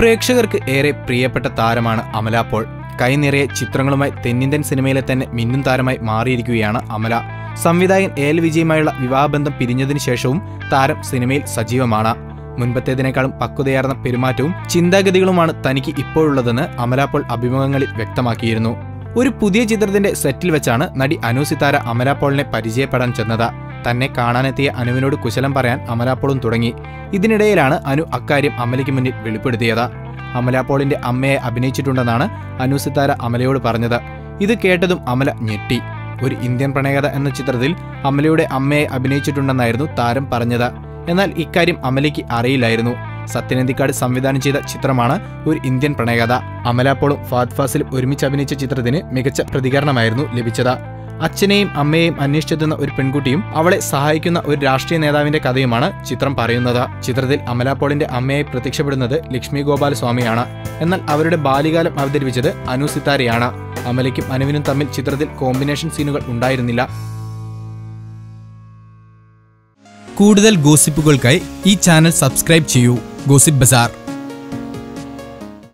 പ്രേക്ഷകർക്ക് ഏറെ പ്രിയപ്പെട്ട താരമാണ് അമല പോൾ കൈനിറയെ ചിത്രങ്ങളുമായി തെന്നിന്ത്യൻ സിനിമയിലെ തന്നെ മിന്നും താരമായി മാറിയിരിക്കുകയാണ് അമല. സംവിധായകൻ എൽ വിജയുമായുള്ള വിവാഹബന്ധം പിരിഞ്ഞതിനു ശേഷവും താരം സിനിമയിൽ സജീവമാണ്. മുൻപത്തേതിനേക്കാളും പക്വതയാർന്ന പെരുമാറ്റവും ചിന്താഗതികളുമാണ് തനിക്ക് ഇപ്പോഴുള്ളതെന്ന് അമല പോൾ അഭിമുഖങ്ങളിൽ വ്യക്തമാക്കിയിരുന്നു. ഒരു പുതിയ ചിത്രത്തിന്റെ സെറ്റിൽ വെച്ചാണ് നടി അനൂസിതാര അമല പോളിനെ പരിചയപ്പെടാൻ ചെന്നത്. തന്നെ കാണാനെത്തിയ അനുവിനോട് കുശലം പറയാൻ അമലാപ്പോളും തുടങ്ങി. ഇതിനിടയിലാണ് അനു അക്കാര്യം അമലയ്ക്ക് മുന്നിൽ വെളിപ്പെടുത്തിയത്. അമലാപ്പോളിന്റെ അമ്മയെ അഭിനയിച്ചിട്ടുണ്ടെന്നാണ് അനു സിത്താര അമലയോട് പറഞ്ഞത്. ഇത് കേട്ടതും അമല ഞെട്ടി. ഒരു ഇന്ത്യൻ പ്രണയകഥ എന്ന ചിത്രത്തിൽ അമലയുടെ അമ്മയെ അഭിനയിച്ചിട്ടുണ്ടെന്നായിരുന്നു താരം പറഞ്ഞത്. എന്നാൽ ഇക്കാര്യം അമലയ്ക്ക് അറിയില്ലായിരുന്നു. സത്യനന്ദിക്കാട് സംവിധാനം ചെയ്ത ചിത്രമാണ് ഒരു ഇന്ത്യൻ പ്രണയകഥ അമലാപ്പോളും പോളും ഫാദ് ഫാസിലും ഒരുമിച്ച് അഭിനയിച്ച ചിത്രത്തിന് മികച്ച പ്രതികരണമായിരുന്നു ലഭിച്ചത്. അച്ഛനെയും അമ്മയെയും അന്വേഷിച്ചെത്തുന്ന ഒരു പെൺകുട്ടിയും അവളെ സഹായിക്കുന്ന ഒരു രാഷ്ട്രീയ നേതാവിന്റെ കഥയുമാണ് ചിത്രം പറയുന്നത്. ചിത്രത്തിൽ അമല പോളിന്റെ അമ്മയായി പ്രത്യക്ഷപ്പെടുന്നത് ലക്ഷ്മി ഗോപാലസ്വാമിയാണ് എന്നാൽ അവരുടെ ബാല്യകാലം അവതരിപ്പിച്ചത് അനു സിത്താരയാണ്. അമലയ്ക്കും അനുവിനും തമ്മിൽ ചിത്രത്തിൽ കോമ്പിനേഷൻ സീനുകൾ ഉണ്ടായിരുന്നില്ല. കൂടുതൽ ഗോസിപ്പുകൾക്കായി ഈ ചാനൽ സബ്സ്ക്രൈബ് ചെയ്യൂ. Gossip bazaar.